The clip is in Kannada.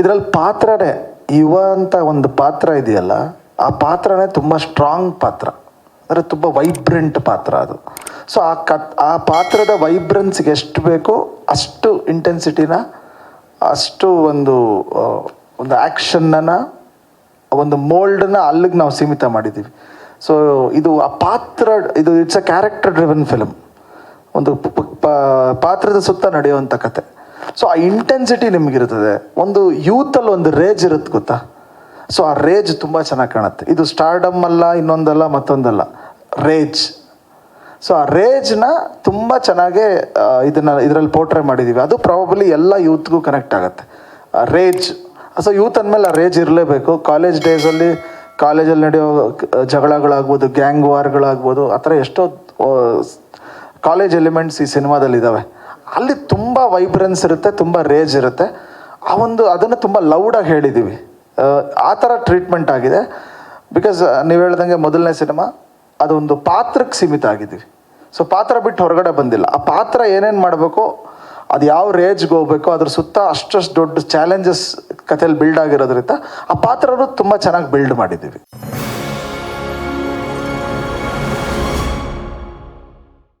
ಇದರಲ್ಲಿ ಪಾತ್ರನೇ ಯುವ ಅಂತ ಒಂದು ಪಾತ್ರ ಇದೆಯಲ್ಲ, ಆ ಪಾತ್ರನೇ ತುಂಬ ಸ್ಟ್ರಾಂಗ್ ಪಾತ್ರ. ಅಂದರೆ ತುಂಬ ವೈಬ್ರೆಂಟ್ ಪಾತ್ರ ಅದು. ಸೊ ಆ ಕತ್ ಆ ಪಾತ್ರದ ವೈಬ್ರೆನ್ಸ್ಗೆ ಎಷ್ಟು ಬೇಕೋ ಅಷ್ಟು ಇಂಟೆನ್ಸಿಟಿನ ಅಷ್ಟು ಒಂದು ಒಂದು ಆ್ಯಕ್ಷನ್ನ ಒಂದು ಮೋಲ್ಡನ್ನ ಅಲ್ಲಿಗೆ ನಾವು ಸೀಮಿತ ಮಾಡಿದ್ದೀವಿ. ಸೊ ಇದು ಆ ಪಾತ್ರ, ಇದು it's a character driven film ಒಂದು ಪಾತ್ರದ ಸುತ್ತ ನಡೆಯುವಂಥ ಕತೆ ಸೊ ಆ ಇಂಟೆನ್ಸಿಟಿ ನಿಮಗಿರ್ತದೆ. ಒಂದು ಯೂತಲ್ಲಿ ಒಂದು ರೇಜ್ ಇರುತ್ತೆ ಗೊತ್ತಾ? ಸೊ ಆ ರೇಜ್ ತುಂಬ ಚೆನ್ನಾಗಿ ಕಾಣುತ್ತೆ. ಇದು ಸ್ಟಾರ್ಡಮ್ ಅಲ್ಲ, ಇನ್ನೊಂದಲ್ಲ, ಮತ್ತೊಂದಲ್ಲ. ರೇಜ್ ಸೊ ಆ ರೇಜ್ನ ತುಂಬ ಚೆನ್ನಾಗಿ ಇದನ್ನ, ಇದರಲ್ಲಿ ಪೋರ್ಟ್ರೇ ಮಾಡಿದ್ದೀವಿ ಅದು ಪ್ರಾಬಬ್ಲಿ ಎಲ್ಲ ಯೂತ್ಗೂ ಕನೆಕ್ಟ್ ಆಗುತ್ತೆ. ರೇಜ್ ಸೊ ಯೂತ್ ಅಂದಮೇಲೆ ಆ ರೇಜ್ ಇರಲೇಬೇಕು. ಕಾಲೇಜ್ ಡೇಸಲ್ಲಿ ಕಾಲೇಜಲ್ಲಿ ನಡೆಯೋ ಜಗಳಗಳಾಗ್ಬೋದು ಗ್ಯಾಂಗ್ ವಾರ್ಗಳಾಗ್ಬೋದು ಆ ಥರ ಎಷ್ಟೋ ಕಾಲೇಜ್ ಎಲಿಮೆಂಟ್ಸ್ ಈ ಸಿನಿಮಾದಲ್ಲಿ ಇದ್ದಾವೆ ಅಲ್ಲಿ ತುಂಬ ವೈಬ್ರೆನ್ಸ್ ಇರುತ್ತೆ ತುಂಬ ರೇಜ್ ಇರುತ್ತೆ. ಆ ಒಂದು ಅದನ್ನು ತುಂಬ ಲೌಡಾಗಿ ಹೇಳಿದ್ದೀವಿ ಆ, ಥರ ಟ್ರೀಟ್ಮೆಂಟ್ ಆಗಿದೆ. ಬಿಕಾಸ್ ನೀವು ಹೇಳ್ದಂಗೆ ಮೊದಲನೇ ಸಿನಿಮಾ ಅದೊಂದು ಪಾತ್ರಕ್ಕೆ ಸೀಮಿತ ಆಗಿದ್ದೀವಿ. ಸೊ ಪಾತ್ರ ಬಿಟ್ಟು ಹೊರಗಡೆ ಬಂದಿಲ್ಲ. ಆ ಪಾತ್ರ ಏನೇನು ಮಾಡಬೇಕು ಅದು ಯಾವ ರೇಜ್ಗೆ ಹೋಗ್ಬೇಕು ಅದ್ರ ಸುತ್ತ ಅಷ್ಟಷ್ಟು ದೊಡ್ಡ ಚಾಲೆಂಜಸ್ ಕಥೆಯಲ್ಲಿ ಬಿಲ್ಡ್ ಆಗಿರೋದ್ರಿಂದ ಆ ಪಾತ್ರನೂ ತುಂಬ ಚೆನ್ನಾಗಿ ಬಿಲ್ಡ್ ಮಾಡಿದ್ದೀವಿ.